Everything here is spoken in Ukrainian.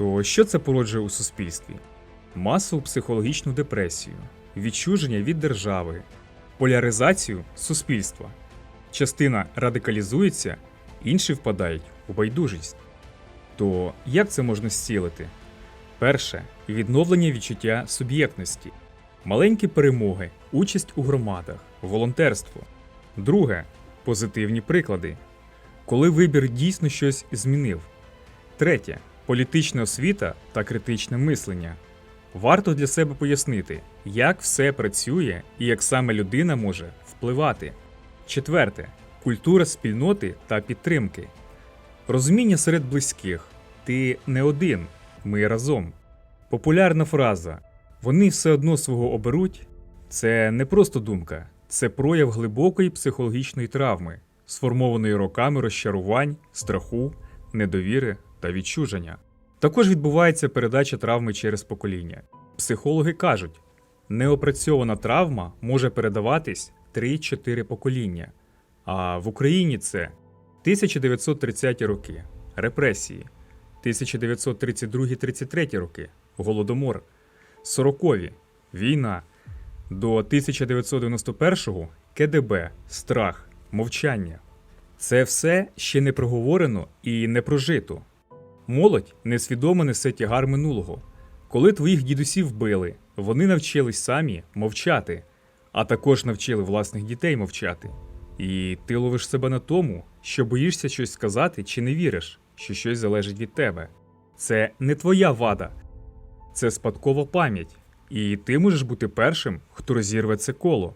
То що це породжує у суспільстві? Масову психологічну депресію, відчуження від держави, поляризацію суспільства. Частина радикалізується, інші впадають у байдужість. То як це можна зцілити? Перше відновлення відчуття суб'єктності, маленькі перемоги, участь у громадах, волонтерство. Друге позитивні приклади, коли вибір дійсно щось змінив. Третє політична освіта та критичне мислення. Варто для себе пояснити, як все працює і як саме людина може впливати. Четверте культура спільноти та підтримки. Розуміння серед близьких. Ти не один, ми разом. Популярна фраза Вони все одно свого оберуть. Це не просто думка, це прояв глибокої психологічної травми, сформованої роками розчарувань, страху, недовіри та відчуження. Також відбувається передача травми через покоління. Психологи кажуть, неопрацьована травма може передаватись 3-4 покоління. А в Україні це 1930 роки репресії, 1932-33 роки голодомор, 40-ві війна, до 1991-го КДБ, страх, мовчання. Це все ще не проговорено і не прожито. Молодь несвідомо несе тягар минулого. Коли твоїх дідусів били, вони навчились самі мовчати, а також навчили власних дітей мовчати. І ти ловиш себе на тому, що боїшся щось сказати чи не віриш, що щось залежить від тебе. Це не твоя вада, це спадкова пам'ять, і ти можеш бути першим, хто розірве це коло.